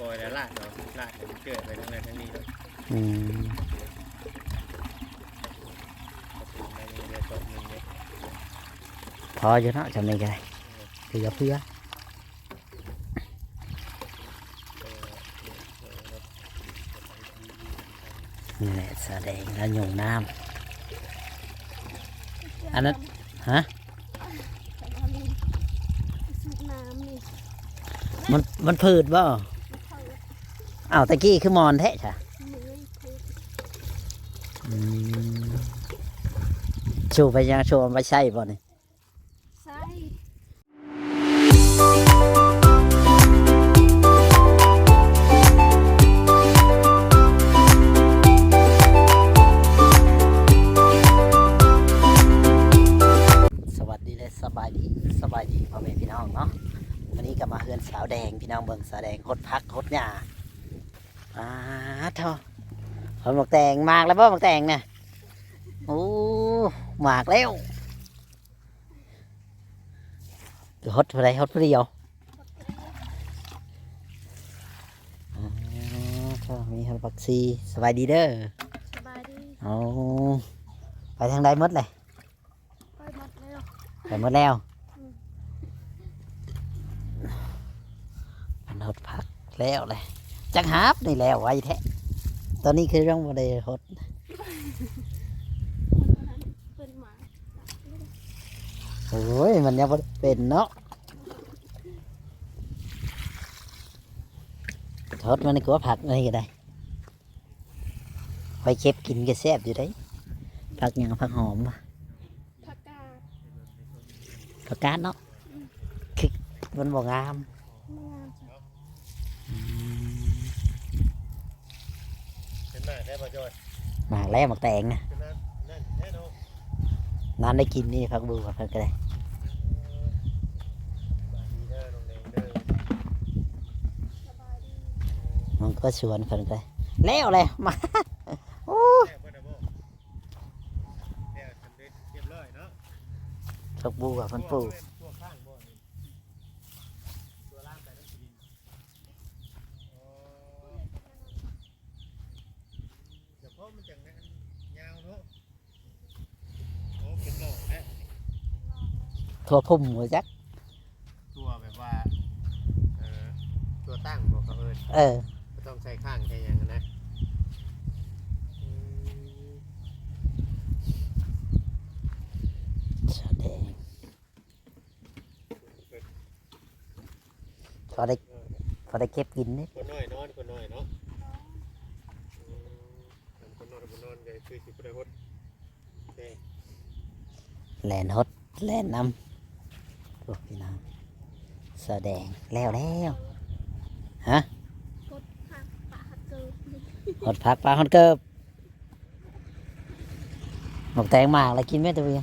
ปล่อยแล้วลาดเนาะลาดเดี๋ยวมันเกิดไปทั้งนั้นทั้งนี้เลยอืมก็คือในเรือตกหนึ่งเนี่ยพออยู่เนาะจำได้ไงเพื่อเพื่อนี่แหละแสดงแล้วหยงน้ำอันนั้นฮะ มันมันพืชบ่ อ้าวตะกี้คือมอนแท้จ้ะเหนื่อยเขาอืมชูไปยังชูมันไปใช่บ่นี่ใส่สวัสดีเลยสบายดีสบายดีพ่อแม่พี่น้องเนาะวันนี้ก็มาเฮือนสาวแดงพี่น้องเบิ่งสาวแดงหดพักหดหญ้า อ่าเถอะผลหมกแตงหมากแล้วบ่หมกแตงเนี่ยโอ้หมากแล้วหดอะไรหดผู้เดียวอ๋อเถอะมีหดผักซีสบายดีเด้อสบายดีเอาไปทางใดหมดเลยไปหมดแล้วไปหมดแล้วอืมมันหดพักแล้วเลย จักหาบนี่แล้วไว้แท้ตอนนี้คือเรื่องบ่ได้หดคนนั้นเป็นหมาโอ้ยมันยังบ่ได้เป็นเนาะหดมันก็ผักอะไรก็ได้ไปเก็บกินก็แซ่บอยู่ได้ผักหยังผักหอมปะผักกาดผักกาดเนาะคือมันบ่งามไม่งาม นหน้าได้ป่ะจอยหมากแล้วหมากแตงนะเป็นหน้านั่นแน่นอนนานได้กินนี่ผักบูผักก็ได้บาดีเด้อน้องแดงเด้อสบายดีมันก็ชวนเพิ่นไปแล้วเลยมาโอ้แน่เพิ่นน่ะบ่แน่สำเร็จเรียบร้อยเนาะผักบูกับเพิ่นปลูกตัวข้างบ่นี่ตัวล่างไปน้ำดินอ๋อเดี๋ยวเพราะมันจังนั้นยาวเนาะโอ้เป็นหน่อแท้ ทั่วพุ่มหัวจัก ตัวแบบว่าเออตัวตั้งบอกเขาเอิญเออก็ต้องใช้ข้างใช้หยังนะอืมแสดงพอได้พอได้เก็บกินนี่คนน้อยนอนคนน้อยเนาะอืมคนนอนคนนอนก็คือสิบประหดโอเคแลนฮดแลนนำโอ้ พี่น้องแสดงแล้วแล้วกดผักปะหักเกิดนี่หดผักปลาหดเกิบหมกแตงหมากอะไรกินไหมตัวเอง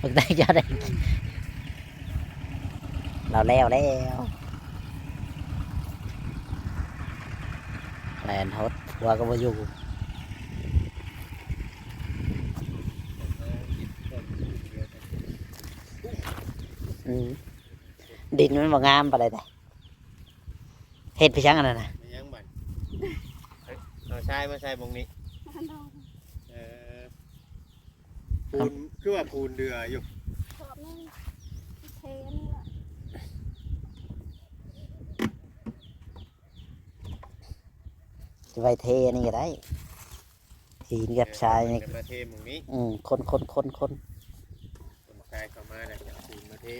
หมกแตงจะได้กินเราแล้วแล้วแลนฮดหัวก็มาอยู่ อืม ดินมันบ่งามปานใดแต่เฮ็ดไปชังอันนั้นน่ะไม่ยังบันเฮ้ยเอาใช้มาใช้บงนี้ฮัลโหลเออปูนคือว่าปูนเดืออยู่ขอบนี่เทนี่แหละจะไปเทอันนี่ก็ได้หินกับทรายนี่เดี๋วมาเทหมองนี้ อืมคนคนคนคนคน ท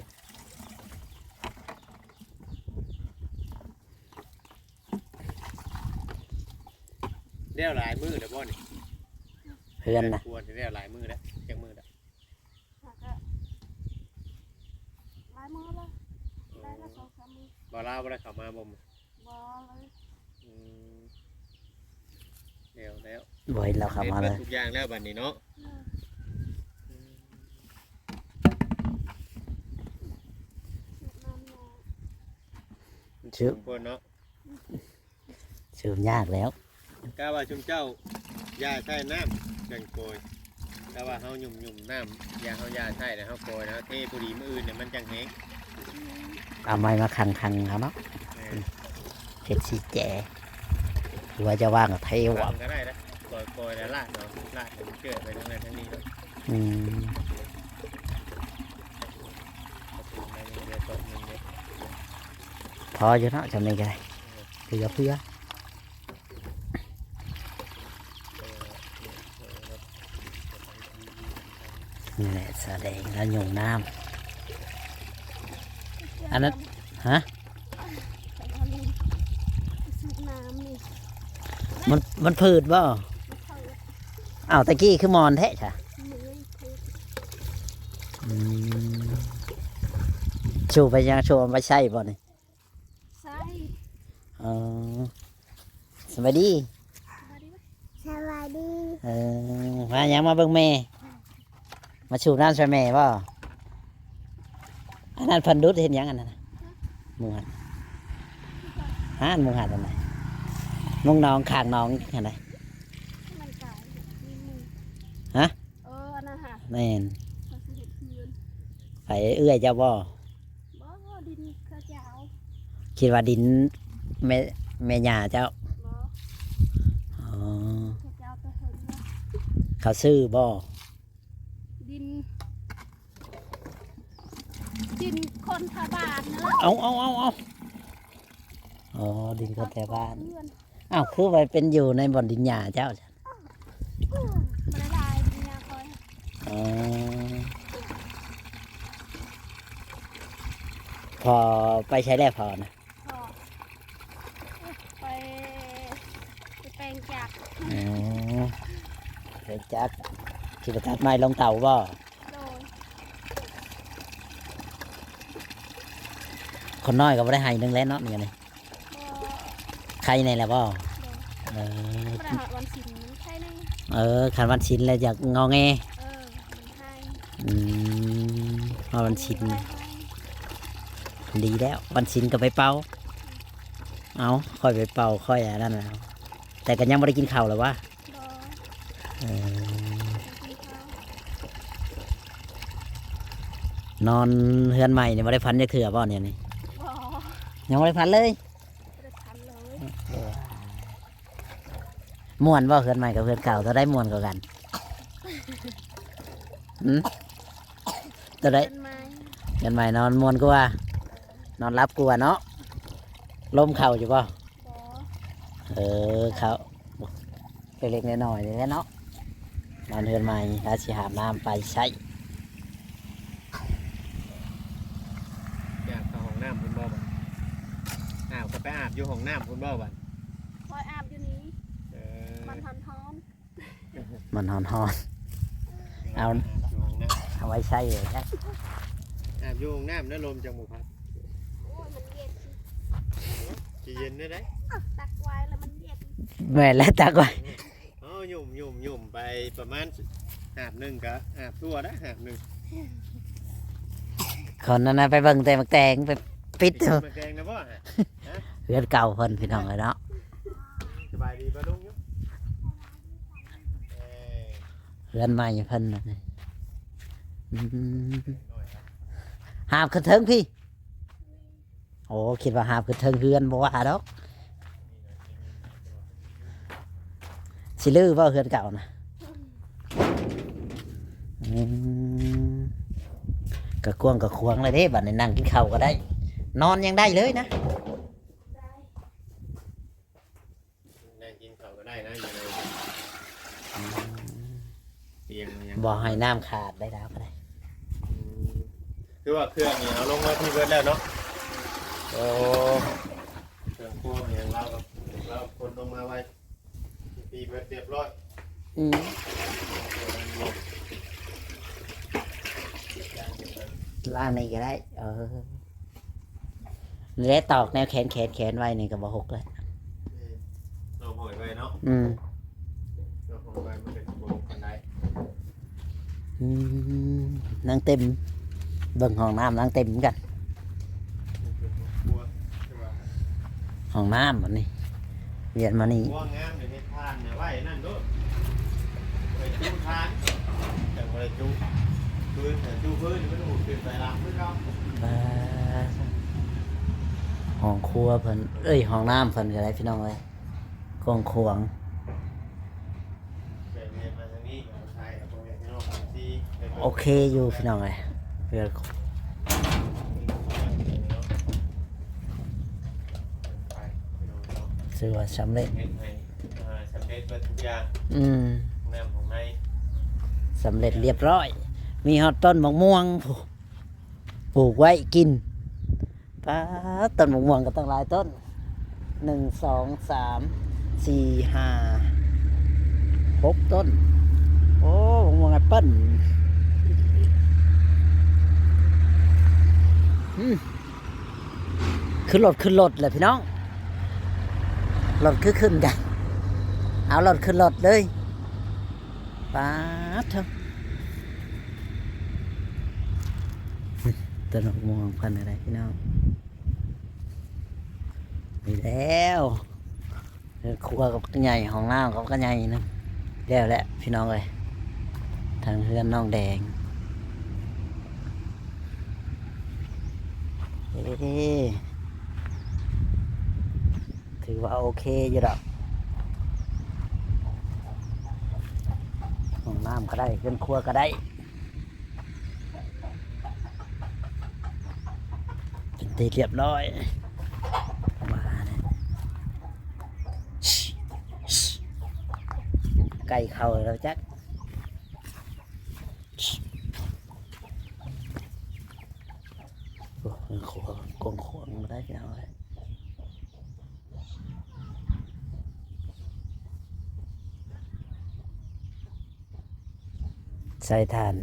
เรียวหลายมือเดี๋ยวบ่นี่เพื่อนนะควรจะเรียวหลายมือแล้วจังมือแล้วผักอะลายมือเลยได้ละสองสามมือบ่ลาวบ่ได้เข้ามาบ่มบอเลยอืมเดี๋ยวแล้วบ่เห็นเราเข้ามาเลยทุกอย่างแล้วบัดนี้เนาะ เออ อืม สูบน้ำนา ชื่อสมควรเนาะชื่อยากแล้วกาว่าชุมเจ้าอย่าใช้น้ำจังโกยแต่ว่าเฮาหยุ่มหยุ่มๆน้ำอย่าเฮาอย่าใช้นะเฮาโกยนะเทผู้ดีมืออื่นเนี่ยมันจังแห้งเอาไม้มาคังคังๆเอาเนาะแม่เห็ดสีแจหรือว่าจะว่างกับเทวะทำก็ได้นะปล่อยปล่อยแล้วลาดเนาะลาดให้มันเกิดไปทั้งนั้นทั้งนี้เลยอืม ขอบคุณในมือเดียวตบมือเดียว พออยู่เนาะจำได้ไงเพื่อเพื่อเออเออครับนี่แหละแสดงแล้วหยงน้อันนั้นฮะแต่ว่านี่สูบน้ำนี่ำมันมันพืดบ่มันเข้าอ้าวตะกี้คือมอนแท้จ้ะมือคืออืมชูไปยังชูเอาไปใช่บ่นี่ใส่ เออ สวัสดีมาดิสวัสดี เออมายังมาเบิ่งแม่ มาชูน้ำใส่แม่บ่อันนั้นเพันดุดเห็นหยังอันนั้นน่ะหมูหันฮะหมูหันอันไหนมุงน้องขางน้องอันไหนมันกายมีมือฮะ เอออันนั้นฮะแม่นเขาสิเห็ดเพื่อนไปเอื้อยเจ้าบ่บ่ดินกระเจ้าคิดว่าดินแม่แม่ย่าเจ้า บ่ อ๋อก ระเจ้าตัวเหินว่า เขาซื้อบ่ดิน ดินคนทาบานนั่นแหละเอาเอาเอาเอาอ๋อดินคนแต่บ้านเพื่อนอ้าวคือไปเป็นอยู่ในบ่อนดินหญ้าเจ้าจ้ะมาได้ดินยาคอยอ๋อพอไปใช้ได้พอนะพอไปไปแปลงจาก อ๋อ เดี๋ยวจักคิดว่าตัดไม้ลงเตาบ่โดยคนน้อยก็บ่ได้ให้หนึงแล้วเนาะนี่ไงบ่ใครในแหละบ่โดยเออบ่ได้หอดวันสินมันใช่ไหมเออขันวันชินแล้วอยากงอแงเออมันให้อืมพอวันชินให้ดีแล้ว วันชินก็ไปเป่าเอาค่อยไปเป่าค่อยอันนั้นแล้วแต่ก็ยังไม่ได้กินข้าวหรอวะบ่เออกิ นข้าวนอนเฮือนใหม่เนี่ยไม่ได้พันจะเถื่อบ่เนี่ยนี่บ่ยังไม่ได้พันเลยบ่ได้ทันเลยม่วนบ่เฮือนใหม่กับเฮือนเก่าตัวได้ม่วนกว่ากันหืมตัวได้เป็นไม้เฮือนใหม่นอนม่วนกว่านอนรับกว่าเนาะลมเข่าอยู่บ่บ่เออเขาเล็กๆน้อยๆนี่แหละเนาะ นอนเฮือนใหม่แล้วสิหาบน้ำไปใช้อยากเข้าห้องน้ำคุณบ่บ่อาบก็ไปอาบอยู่ห้องน้ำคุณบ่บ่คอยอาบอยู่นี้เออมันทอนทอนมันหอนหอน เอา อยู่ห้องน้ๆเอาไว้ใช้เลยนะำอาบอยู่ห้องน้ำแล้วลมจากหมู่พัดโอ้ยมันเย็นจะเย็นได้ไหมตักไว้แล้วมันเย็นแม่นแล้วตากไว้อ๋อ หยุ่มหยุ่มหยุ่มไปประมาณอาบหนึ่งก็อาบตัวนะอาบหนึ่งคนนั้นนะไปเบิ่งแต่มักแตงไปปิดพี่เถอะมาแกงนะบ่ฮะเฮือนเก่าเพิ่นพี่น้องเลยเนาะสบายดีป่ะลุงยุเอ้ยเฮือนใหม่เพิ่นน่ะนี่อืมหน่อยครับหาบขึ้นเทิงพี่ โอ้คิดว่าหาบขึ้นเทิงเฮือนบ่ว่าดอก สิลือบ่เฮือนเก่านะอืมกะกวงกะควงเลยเด้บัดนี้นั่งกินข้าวก็ได้ นอนยังได้เลยนะได้นั่งกินข้าวก็ได้นะอยู่ในเตียงมันยังบ่ให้น้ำขาดได้แล้วก็ได้อืมคือว่าเครื่องนี่เอาลงมาที่เบิร์ดแล้วเนาะโอ้เครื่องครัวมันยังเรากับเราคนลงมาไว้ ตีเบิร์ดเรียบร้อยอืมล่างนี่ก็ได้ เออแล้วตอกแนวแขนแขนแขนไว้นี่ก็บ่หกเลยเราหอยไว้เนาะอืมเราหอยไว้มันเป็นโบกกันได้อืมนั่งเต็มเบิ่งห้องน้ำนั่งเต็มเหมือนกันครัวใช่ป่ะห้องน้ำแบบนี้เวียนมานี่ครัวงามเดี๋ยวให้ทานเนี่ยไว้นั่นด้วยไปจูทานแต่ไปจูพื้นแต่จูพื้นมันหูขึ้นไปล้างพื้นเราปลาห้องครัวเพิ่นเอ้ยห้องน้ำเพิ่นก็ได้พี่น้องเอ้ยกองขวางเปลี่ยนเวียนมาทางนี้กับไทยกับโรงเรียนที่โน่นที่เป็นโอเคอยู่พี่น้องเอ้ยเพื่อไปไปดูเนาะ ซื้อว่าสำเร็จเฮ็ดให้ ดทุกอย่างอืมของน้ำของในสำเร็จเรียบร้อย มีฮอตต้นมะม่วงผูปลูกไว้กินป้าดต้นมะม่วงก็ตั้งหลายต้นหนึ่งสองสามสี่ห้าหกต้น โอ้มะม่วงแอปเปิ้ลอืมขึ้นรถขึ้นรถเลยพี่น้องรถคือขึ้นกัน เอารถขึ้นรถเลยป้าดเถอะต้นมะม่วงพันธุ์อะไรพี่น้องมีแล้วเรือนครัวกับก็ใหญ่ห้องน้ำกับก็ใหญ่นึงแล้วแหละพี่น้องเลยทางเรือนน้องแดงเอ๊ะถือว่าโอเคอยู่ดอก ห้องน้ำก็ได้เรือนครัวก็ได้เป็นตีเรียบร้อยมาเนี่ยไก่เข้าแล้วจักโอ้ยขวางกงขวางมาได้ยังไใส่ทาน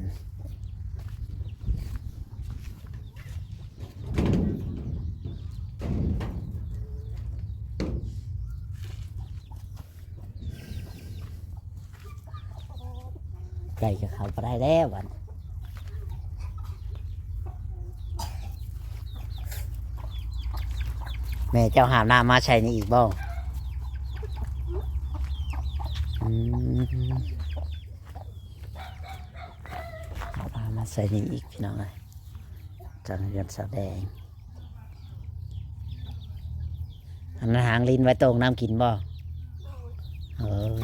ไก่ก็เข้าไปได้แล้ววันแม่เจ้าหามน้ำมาใช้นี่อีกบ่อืมเอาน้ำมา ใส่นี่อีกพี่น้องเลยจังเรียนแสดงอันนั้นหางลิ้นไว้ตรงน้ำกินบ่เออ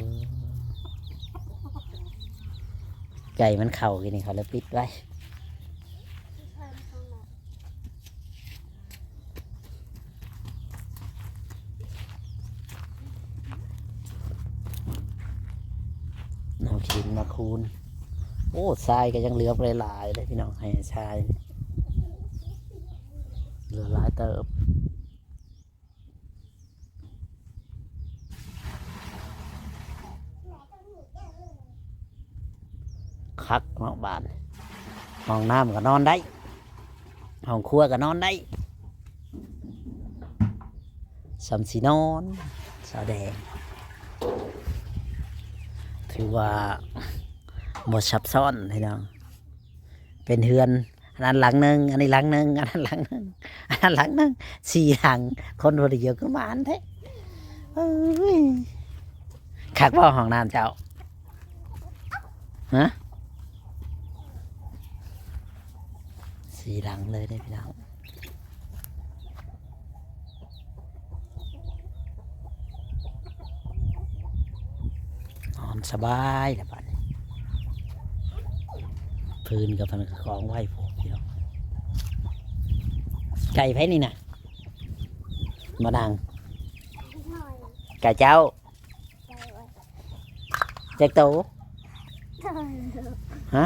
ไก่มันเข่ากินนี่เขาเลยปิดไว้เอาชิ้นมาคูณ โอ้ทรายก็ยังเหลือไปหลายเลยพี่น้องให้ทรายเหลือหลายเติบคักเนาะบ้านห้องน้ำก็นอนได้ห้องครัวก็นอนได้สำสีนอนสาแดงถือว่า หมดซับซ้อนพี่น้อง เป็นเฮือน อันนั้นหลังหนึ่งอันนี้หลังหนึ่งอันนั้นหลังหนึ่งอันนั้นหลังหนึ่งสี่หลัง คนบริเยอะก็มาอันแท้เอ้ยคักว่าห้องน้ำเจ้าฮะสี่หลังเลยได้พี่น้องนอนสบายแล้วบัด นี้พื้นกับพันกองไหวผมพี่น้องไก่ไผนี่นะมาดังหน่อยไก่เจ้าใจไว้เจ๊กโตเธอฮะ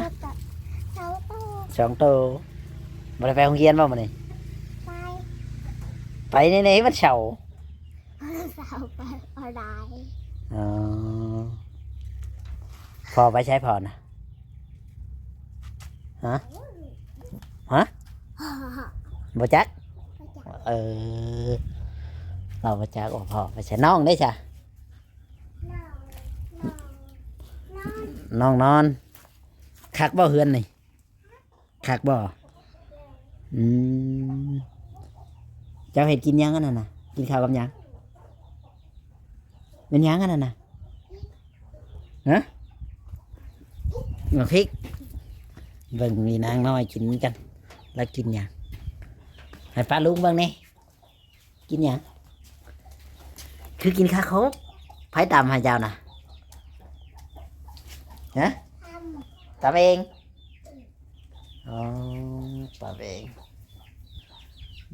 เท้าโตสองโตมาได้ไปโรงเรียนบ่มานี่ไปไปในในวันเสาร์สาวไปอะไรอ๋อพอไปใช้พอนะ ฮะฮะบ่จักเออเราบ่จักว่าพอไปใช้น้องได้จ้ะน้องน้องน้องน้องนอนคักบ่เฮือนนี่คักบ่อืมเจ้าเห็ดกินยังอันนั้นน่ะกินข้าวกับหยังเป็นหยังอันนั้นน่ะฮะหมกพริก เบิ่งมีนางน้อยกินกัน แล้วกินหยังให้ป้าลุงบิ่งนี่กินหยังคือกินข้าวครบไผตามหาเจ้านะฮะตามเองอ๋อตามเอง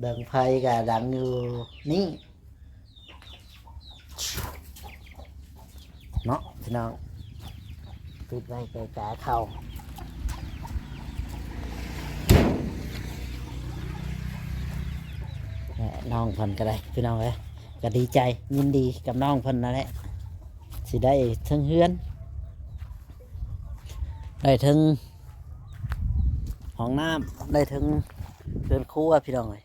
ดังไฟกับดังอยู่นี่เนาะพี่น้องปิดไว้ไกลๆเข้า แหม่ น้องเพิ่นก็ได้พี่น้องเอ้ยก็ดีใจยินดีกับน้องเพิ่นนั่นแหละสิได้ทั้งเฮือนได้ทั้งห้องน้ำได้ทั้งเรือนครัวพี่น้องเอ้ย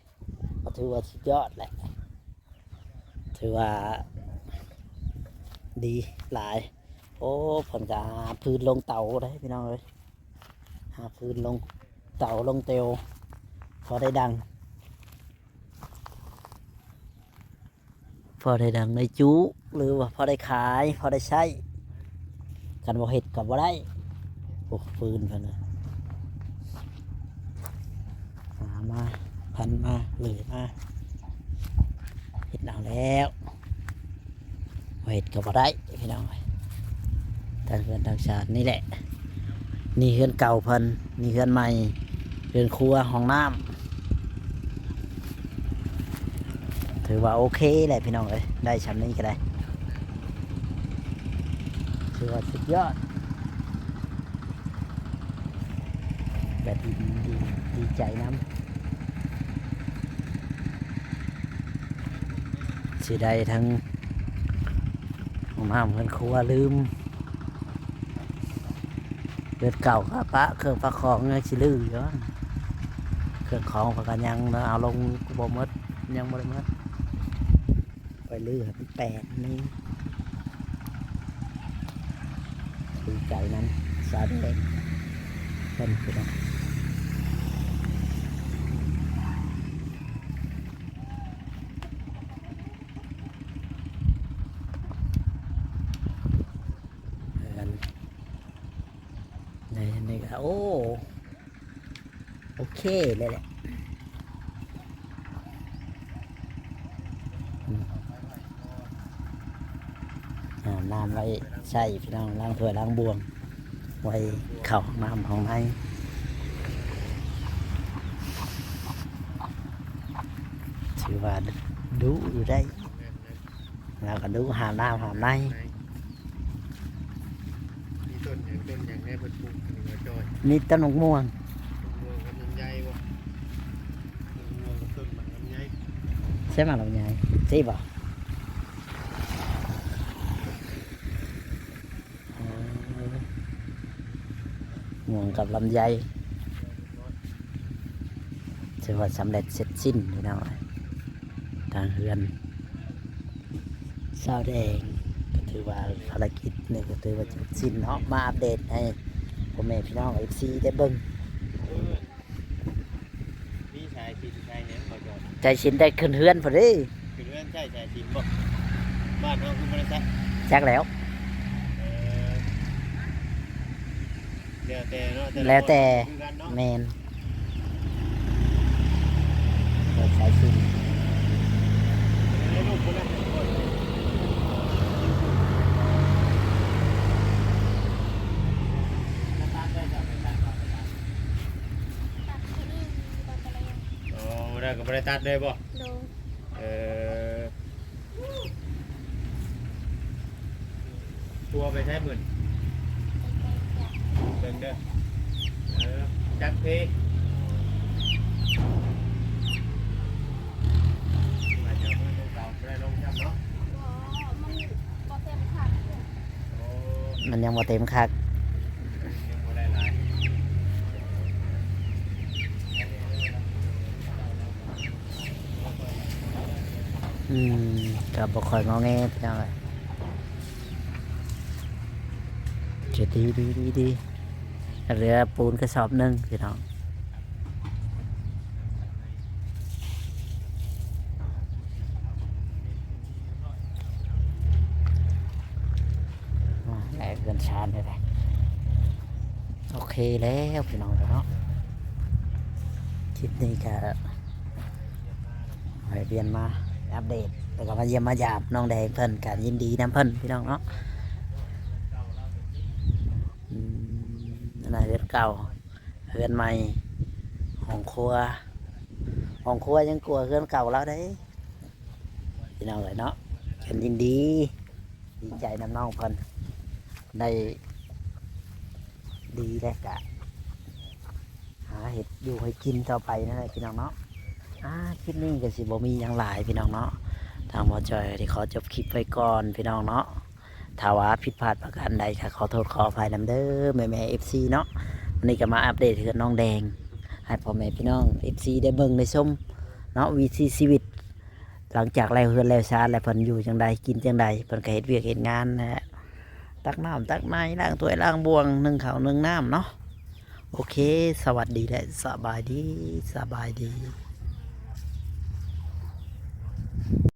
ถือว่าสุดยอดแหละถือว่าดีหลาย โอ้เพิ่นก็หาพื้นลงเตาได้พี่น้องเอ้ยหาพื้นลงเตาลงเตวพอได้ดัง อได้ดังในจุหรือว่าพอได้ขาย พอได้ใช้กันบ่เห็ดกับบ่ได้โอ้ฟืนพันนะหามาพันมาเหลือมาเห็ดเอาแล้วเห็ดกับบ่ได้พี่น้องทางเฮือนทางชาตินี่แหละ นี่เฮือนเก่าเพิ่นนี่เฮือนใหม่เฮือนครัวห้องน้ำ ถือว่าโอเคแหละพี่น้องเอ้ยได้ชั้นนี้ก็ได้ถือว่าสุดยอดแบบดีดีดีใจน้ำสิได้ทั้งห้องน้ำเพื่อนครัวลืมเลือดเก่าครับปะเครื่องประคองเงยสิลืออยู่วะเครื่องของประกันยังเอาลงบ่หมดยังบ่ได้ ไปเลือดแปดนี่ดีใจนั้นสาเด็กเป็นไปได้เอิ้นในนี่ก็โอ้ โอเคเลยแหละ อาบน้ำไว้ ใช่พี่น้องล้างถ้วยล้างบวง ไว้เข่าห้องน้ำของในถือว่าดูอยู่ได้แล้วก็ดูหามน้ำหามในมีต้นอย่างต้นอย่างแน่เพิ่นปลูกอันนี้ว่าจอยนี่ต้นมะม่วงต้นม่วงกับลำไยบ่ต้นม่วงกับต้นหมากลำไยใช่ไหมเราไงใช่ป่ะ ม่วงกับลำไยถือว่าสำเร็จเสร็จสิ้นพี่น้องทางเฮือนสาวแดงก็ถือว่าภารกิจนี่ก็ถือว่าเสร็จสิ้นเนาะมาอัปเดตให้พ่อแม่พี่น้องเอฟซีได้เบิ่งนี่ชายชินชายหยังบ่จอยใจชินได้ขึ้นเฮือนพอดีคือเรื่องใช่ชายชินบ่บ้านเฮาคือบ่ได้ใช่จักแล้ว เออ แล้วแต่เนาะละแล้วแต่คนคือกันเนาะแมนเปิดสายชินให้ลูกคนนั้นคนตามได้จ้ะไปตามก่อนไปตามตัดที่นี่ตัดอะไรอย่างโอ้ได้ก็บ่ได้ตัดเลยบ่โดนเออตัวไปใช้หมื่น เดินเด้อเออจักเพมาจากเมืองลงเก่าไม่ได้ลงจำเนาะอ๋อมันก็เต็มขัดอยู่โอ้มันยังบ่เต็มคักยังบ่ได้หลายอืมกับ่ค่อยงอแงพี่น้องเอ้ยจะดีดีดีดี เหลือปูนกระสอบหนึ่งพี่น้องแหลกเกินชานเลยแหละโอเคแล้วพี่น้องเนาะคลิปนี้ก็ไปเรียนมาอัปเดตแล้วก็มาเยี่ยมมาหยาบน้องแดงเพิ่นกันยินดีน้ำเพิ่นพี่น้องเนาะอืมอันนั้นเรือนเก่าเรือนใหม่ห้องครัวห้องครัวยังกลัวเรือนเก่าแล้วได้พี่น้องเลยเนาะกันยินดี ดีใจน้ำน้องเพิ่นได้ดีแล้วกะหาเห็ดอยู่ให้กินต่อไปนะพี่น้องเนาะอ่าคลิปนี้ก็สิบ่มียังหลายพี่น้องเนาะทางหมอจอยที่ขอจบคลิปไว้ก่อนพี่น้องเนาะถ้าว่าผิดพลาดประการใดค่ะขอโทษขออภัยนำเด้อแม่แม่เอฟซีเนาะ วันนี้ก็มาอัปเดตเรื่อน้องแดงให้พ่อแม่พี่น้องเอฟซีได้เบิ่งได้ชมเนาะวีซีชีวิต หลังจากไล่เฮือนไล่ชาไล่เพิ่นอยู่จังใดกินจังใดเพิ่นก็เฮ็ดเวียกเฮ็ดงานนะฮะตักน้ำตักไม้ล้างถ้วยล้างบวงนึ่งข้าวนึ่งน้ำเนาะโอเค สวัสดีและสบายดีสบายดี